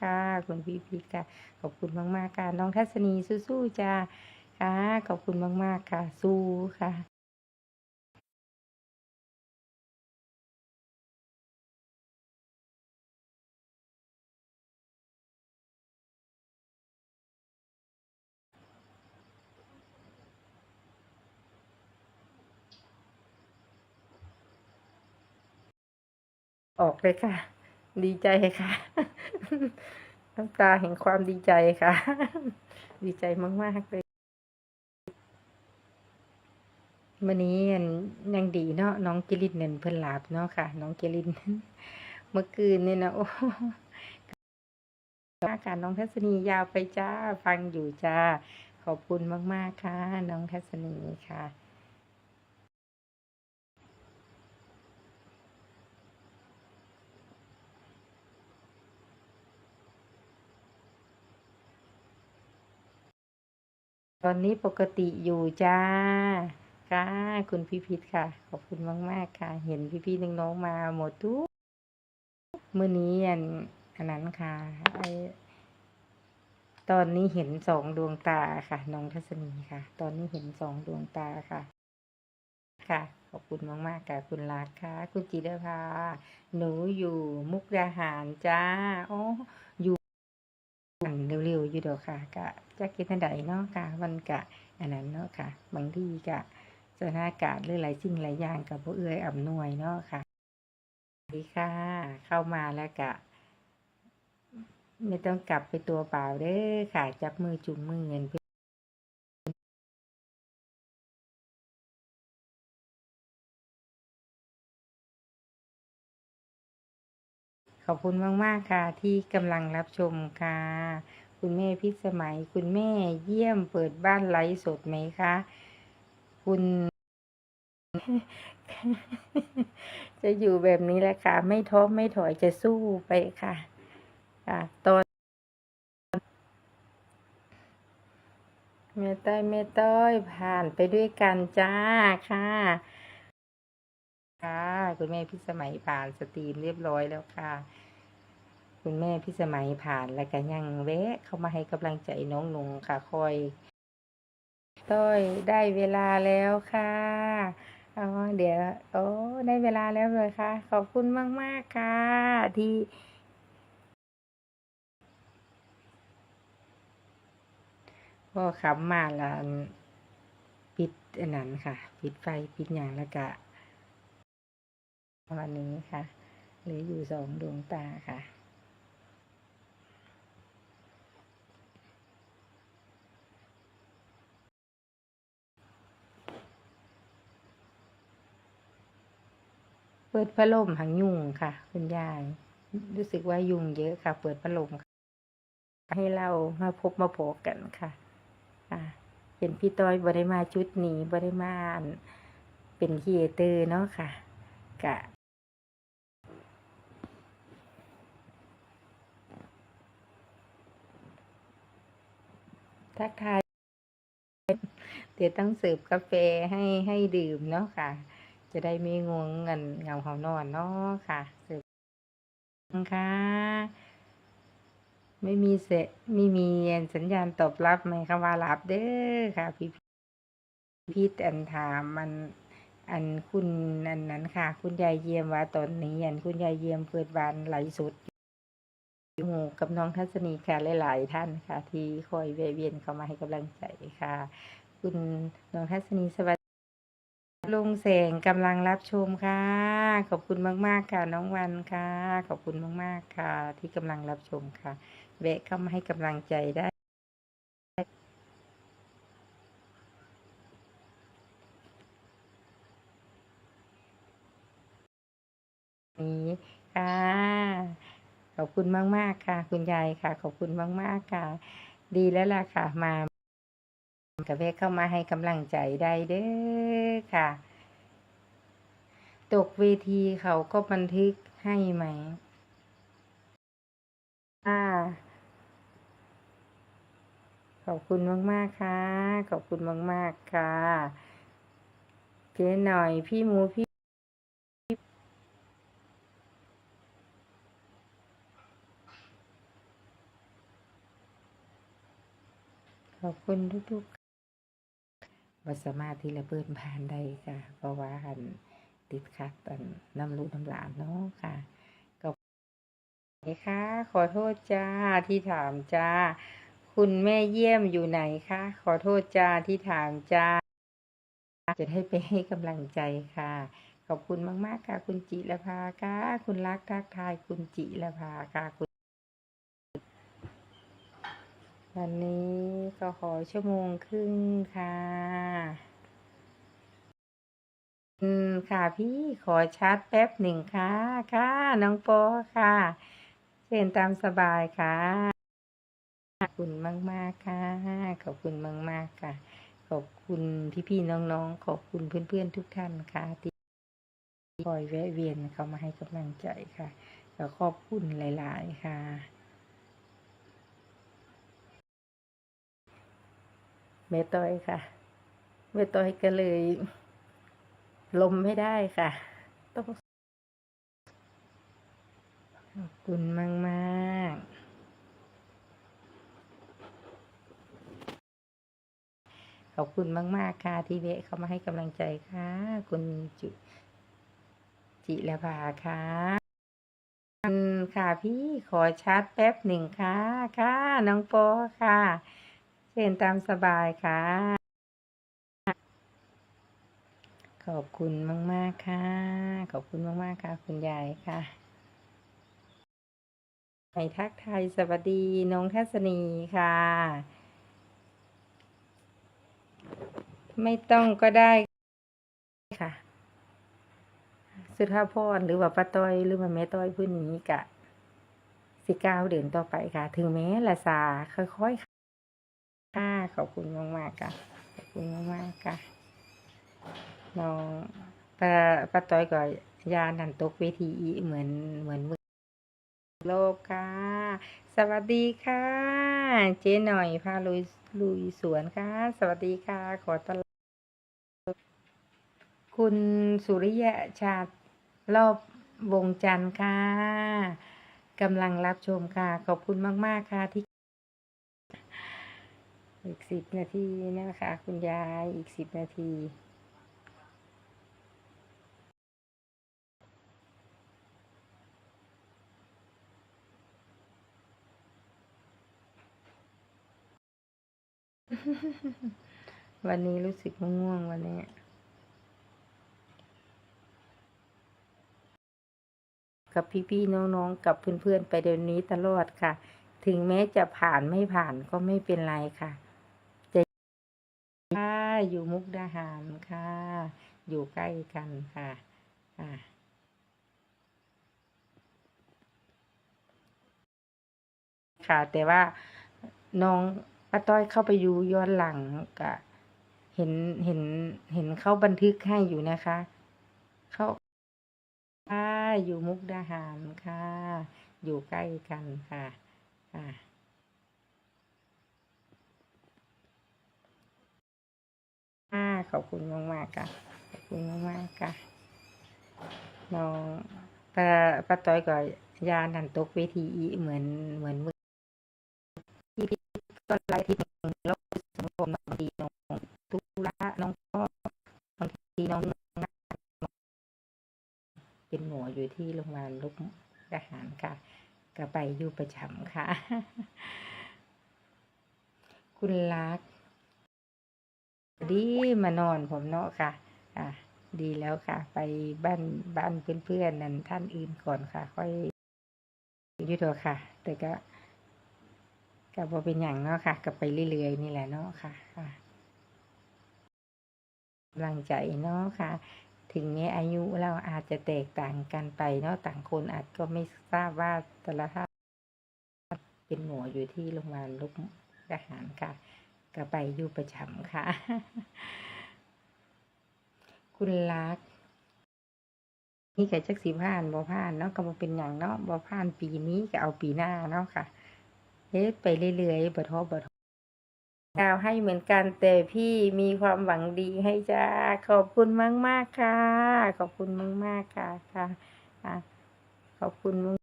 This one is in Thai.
ค่ะ คุณพี่พีค่ะ ขอบคุณมากๆค่ะ น้องทัศนีสู้ๆจ้าค่ะ ขอบคุณมากๆค่ะ สู้ค่ะออกเลยค่ะ ดีใจค่ะ น้ำตาแห่งความดีใจค่ะ ดีใจมากๆเลยวันนี้ยังดีเนาะน้องกิลินเนี่ยเพิ่นหลับเนาะค่ะ น้องกิลิน เมื่อคืนเนี่ยนะโอ้อาการน้องทัศนียาวไปจ้า ฟังอยู่จ้า ขอบคุณมาก ๆ ค่ะ น้องทัศนีค่ะ ตอนนี้ปกติอยู่จ้า ค่ะ คุณพี่พิษค่ะ ขอบคุณมาก ๆ ค่ะ เห็นพี่ๆน้องๆมาหมดทุกมื้อนี้อันอันนั้นค่ะไอตอนนี้เห็นสองดวงตาค่ะ น้องทัศนีค่ะ ตอนนี้เห็นสองดวงตาค่ะ ค่ะ ขอบคุณมากๆค่ะ คุณรักค่ะ คุณจิรภาหนูอยู่มุกดาหารจ้าอ๋อยู่ อยู่ดอกค่ะกะจะกินทันใดเนาะค่ะมันกะอันนั้นเนาะค่ะ บางทีกะสถานการณ์หรือหลายสิ่งหลายอย่างกับบ่เอื้อยอำนวยเนาะค่ะสวัสดีค่ะ เข้ามาแล้วกะ ไม่ต้องกลับไปตัวเปล่าเด้อค่ะ จับมือจุงมือเงินเพื่อนขอบคุณมาก ๆ ค่ะ ที่กำลังรับชมค่ะ คุณแม่พิสมัย คุณแม่เยี่ยมเปิดบ้านไลฟ์สดไหมคะ คุณ จะอยู่แบบนี้แหละค่ะ ไม่ท้อไม่ถอยจะสู้ไปค่ะค่ะตอนแม่ต้อยแม่ต้อยผ่านไปด้วยกันจ้าค่ะค่ะ คุณแม่พิสมัยผ่านสตรีมเรียบร้อยแล้วค่ะ คุณแม่พิสมัยผ่านแล้วก็ยังแวะเข้ามาให้กำลังใจน้องหนุ่งค่ะคอย ต้อยได้เวลาแล้วค่ะอ๋อเดี๋ยวโอ้ได้เวลาแล้วเลยค่ะ ขอบคุณมาก ๆ ค่ะ ที่พ่อขับมาแล้วปิดอันนั้นค่ะ ปิดไฟปิดอย่างแล้วก็วันนี้ค่ะเหลืออยู่สองดวงตาค่ะ เปิดพัดลมหังยุงค่ะ คุณยาย รู้สึกว่ายุงเยอะค่ะ เปิดพัดลมให้เรามาพบมาพบกันค่ะอ่าเป็นพี่ต้อยบริมาชุดนี้บริมาเป็นคีเอเตอร์เนาะค่ะกะทักทายเดี๋ยวต้องเสิร์ฟกาแฟให้ให้ดื่มเนาะค่ะ จะได้ไม่งวงเงินเงาเขานอนเนาะค่ะสิร์ฟค่ะไม่มีเสไม่มีสัญญาณตอบรับไหมคะว่ารับเด้อค่ะ พี่พี่อันถามมันอันคุณอันนั้นค่ะ คุณยายเยี่ยมว่าตอนนี้อันคุณยายเยี่ยมเปิดบ้านไหลฟ์สดอยู่กับน้องทัศนีค่ะหลาย ๆ ท่านค่ะ ที่คอยเวียนเข้ามาให้กำลังใจค่ะ คุณน้องทัศนีสวัสดี ลุงแสงกำลังรับชมค่ะ ขอบคุณมาก ๆ ค่ะ น้องวันค่ะ ขอบคุณมาก ๆ ค่ะ ที่กำลังรับชมค่ะแวะเข้ามาให้กำลังใจได้นี้ค่ะขอบคุณมาก ๆ ค่ะ คุณยายค่ะ ขอบคุณมาก ๆ ค่ะ ดีแล้วล่ะค่ะมา กระเวกเข้ามาให้กำลังใจได้เด้อค่ะ ตกเวทีเขาก็บันทึกให้ไหมอ่าขอบคุณมากมากค่ะขอบคุณมากมากค่ะ เจ๊หน่อยพี่มูพี่ขอบคุณทุกๆ วัสามารถที่ระเบิดผ่านได้ค่ะ เพราะว่าหันติดขัดอันน้ำลูน้ำหลานเนาะค่ะก็ค่ะขอโทษจ้าที่ถามจ้า คุณแม่เยี่ยมอยู่ไหนคะขอโทษจ้าที่ถามจ้า จะได้ไปให้กำลังใจค่ะ ขอบคุณมาก ๆ ค่ะ คุณจิรภาค่ะ คุณรักทักทายคุณจิรภาค่ะคุณ วันนี้ก็ขอชั่วโมงครึ่งค่ะอืมค่ะพี่ขอชาร์จแป๊บหนึ่งค่ะ ค่ะ น้องโปค่ะเชิญตามสบายค่ะ ขอบคุณมากๆค่ะ ขอบคุณมากๆค่ะ ขอบคุณพี่ๆน้องๆ ขอบคุณเพื่อนๆทุกท่านค่ะที่คอยแวะเวียนเข้ามาให้กำลังใจค่ะก็ขอบคุณหลาย ๆ ค่ะ แม่ต้อยค่ะแม่ต้อยก็เลย ลมไม่ได้ค่ะ ต้องขอบคุณมากมากขอบคุณมาก ๆ ค่ะ ที่เวะเข้ามาให้กำลังใจค่ะ คุณจุจิรภาค่ะค่ะพี่ขอชาร์จแป๊บหนึ่งค่ะ ค่ะ น้องปอค่ะ ชิญตามสบายค่ะ ขอบคุณมาก ๆ ค่ะ ขอบคุณมาก ๆ ค่ะ คุณยายค่ะไปทักไทยสวัสดี น้องทัศนีค่ะ ไม่ต้องก็ได้ค่ะ สุธาพรหรือว่าป้าต้อยหรือว่าแม่ต้อยผู้นี้กะ สิก้าวเดินต่อไปค่ะ ถึงแม้ละสาค่อยๆค่ะ อบคุณมากๆค่ะขอบคุณมากๆค่ะน้องป้าป้าต้อยก็ยานันตกเวทีอีเหมือนเหมือนมือโลกค่ะ สวัสดีค่ะ เจ๊หน่อยพาลุยลุยสวนค่ะ สวัสดีค่ะ ขอต้อนรับคุณสุริยะชาติรอบวงจันทร์ค่ะกำลังรับชมค่ะ ขอบคุณมาก ๆ ค่ะที่ อีกสิบนาทีนะคะ คุณยายอีกสิบนาที วันนี้รู้สึกง่วงวันนี้กับพี่ๆน้องๆ กับเพื่อนๆ ไปเดี๋ยวนี้ตลอดค่ะ ถึงแม้จะผ่านไม่ผ่านก็ไม่เป็นไรค่ะ อยู่มุกดาหารค่ะ อยู่ใกล้กันค่ะค่ะค่ะ แต่ว่าน้องป้าต้อยเข้าไปอยู่ย้อนหลังก็เห็นเห็นเห็นเขาบันทึกให้อยู่นะคะเขาค่ะอยู่มุกดาหารค่ะ อยู่ใกล้กันค่ะค่ะ ค่ะขอบคุณมากมากๆค่ะ ขอบคุณมากมากๆค่ะ น้องป้าป้าต้อยก็ยานันตกเวทีอีเหมือนเหมือนมือที่พี่ก็ไล่ที่หนึ่งแล้วสังคมบางทีน้องทุระน้องก็บางทีน้องเป็นหมออยู่ที่โรงพยาบาลลูกทหารค่ะก็ไปอยู่ประจำค่ะ คุณรัก ดีมานอนผมเนาะค่ะอะ ดีแล้วค่ะ ไปบ้านบ้านเพื่อนๆนั่นท่านอื่นก่อนค่ะ ค่อยอยู่ตัวค่ะ แต่ก็ก็บ่เป็นอย่างเนาะค่ะก็ไปเรื่อยๆนี่แหละเนาะค่ะค่ะกำลังใจเนาะค่ะ ถึงแม้อายุเราอาจจะแตกต่างกันไปเนาะต่างคนอาจก็ไม่ทราบว่าแต่ละท่านเป็นหมออยู่ที่โรงพยาบาลลูกทหารค่ะ ก็ไปอยู่ประจำค่ะ คุณรัก นี่ก็จักสีผ่านบ่ผ่านเนาะก็บ่เป็นอย่างเนาะบ่ผ่านปีนี้ก็เอาปีหน้าเนาะค่ะเฮ็ดไปเรื่อยๆบ่ท้อบ่ถอดาวให้เหมือนกันแต่พี่มีความหวังดีให้จ้า ขอบคุณมากๆค่ะ ขอบคุณมากๆค่ะค่ะค่ะ ขอบคุณ